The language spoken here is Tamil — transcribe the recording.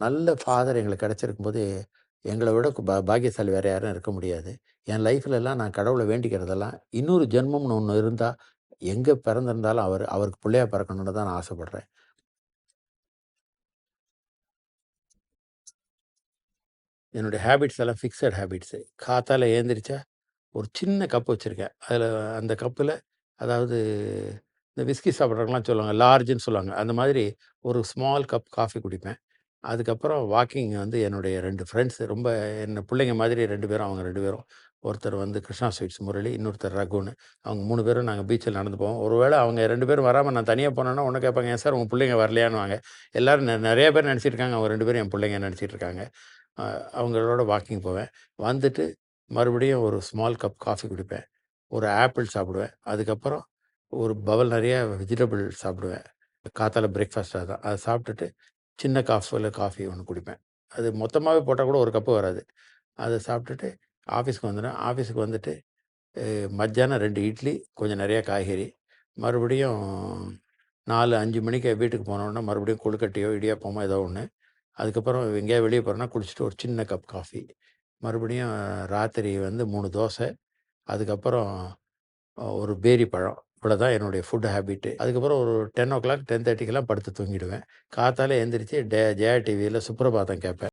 நல்ல ஃபாதர் எங்களுக்கு கிடச்சிருக்கும்போது எங்களை விட பா பாக்கியசாலி வேறு யாரும் இருக்க முடியாது. என் லைஃப்லலாம் நான் கடவுளை வேண்டிக்கிறதெல்லாம், இன்னொரு ஜென்மம்னு ஒன்று இருந்தால் எங்கே பிறந்திருந்தாலும் அவர் அவருக்கு பிள்ளையா பிறக்கணும்னு தான் நான் ஆசைப்பட்றேன் என்னுடைய ஹேபிட்ஸ் எல்லாம் ஃபிக்ஸட் ஹேபிட்ஸு. காத்தால் ஏந்திரிச்சா ஒரு சின்ன கப் வச்சுருக்கேன் அதில் அந்த கப்பில் அதாவது இந்த விஸ்கி சாப்பிடுறவங்கலாம் சொல்லுவாங்க, லார்ஜுன்னு சொல்லுவாங்க. அந்த மாதிரி ஒரு ஸ்மால் கப் காஃபி குடிப்பேன். அதுக்கப்புறம் வாக்கிங் வந்து என்னுடைய 2 ஃப்ரெண்ட்ஸ் ரொம்ப என்ன பிள்ளைங்க மாதிரி 2 பேரும், அவங்க 2 பேரும். ஒருத்தர் வந்து கிருஷ்ணா ஸ்வீட்ஸ் முரளி, இன்னொருத்தர் ரகுன்னு. அவங்க 3 பேரும் நாங்க பீச்சில நடந்து போவோம். ஒருவேளை அவங்க 2 பேரும் வராம நான் தனியா போனேன்னா, உடனே கேட்பாங்க, "ஏன் சார் உங்க பிள்ளைங்க வரலையான்னுவாங்க." எல்லாரும் நெ நெறைய பேர் நெனச்சிட்டு இருக்காங்க, அவங்க 2 பேரும் என் பிள்ளைங்க நெனச்சிட்டு இருக்காங்க. அ அவங்களோட வாக்கிங் போவேன். வந்துட்டு மறுபடியும் ஒரு ஸ்மால் கப் காஃபி குடிப்பேன். ஒரு ஆப்பிள் சாப்பிடுவேன். அதுக்கப்புறம் ஒரு பவுல் நெறைய வெஜிடபிள் சாப்பிடுவேன். காத்தால பிரேக்ஃபாஸ்ட் அதான். அத சாப்பிட்டுட்டு சின்ன கப்ல காஃபி ஒன்று குடிப்பேன். அது மொத்தமாகவே போட்டால் கூட ஒரு கப்பு வராது. அதை சாப்பிட்டுட்டு ஆஃபீஸ்க்கு வந்துடுவேன் ஆஃபீஸுக்கு வந்துட்டு மத்தியானம் ரெண்டு இட்லி, கொஞ்சம் நிறையா காய்கறி. மறுபடியும் 4, 5 மணிக்கு வீட்டுக்கு போனோன்னா மறுபடியும் கொழுக்கட்டையோ, இடியாப்பமோ ஏதோ ஒன்று அதுக்கப்புறம் எங்கேயாவது வெளியே போகிறோன்னா குடிச்சிட்டு ஒரு சின்ன கப் காஃபி. மறுபடியும் ராத்திரி வந்து மூணு தோசை. அதுக்கப்புறம் ஒரு பேரி பழம். இவ்வளோதான் என்னுடைய ஃபுட் ஹேபிட்டு. அதுக்கப்புறம் ஒரு 10:00 10:30க்கெல்லாம் படுத்து தூங்கிடுவேன். காத்தால எழுந்திரிச்சு டே ஜெயா டிவியில் சுப்ரபாதம் கேட்பேன்.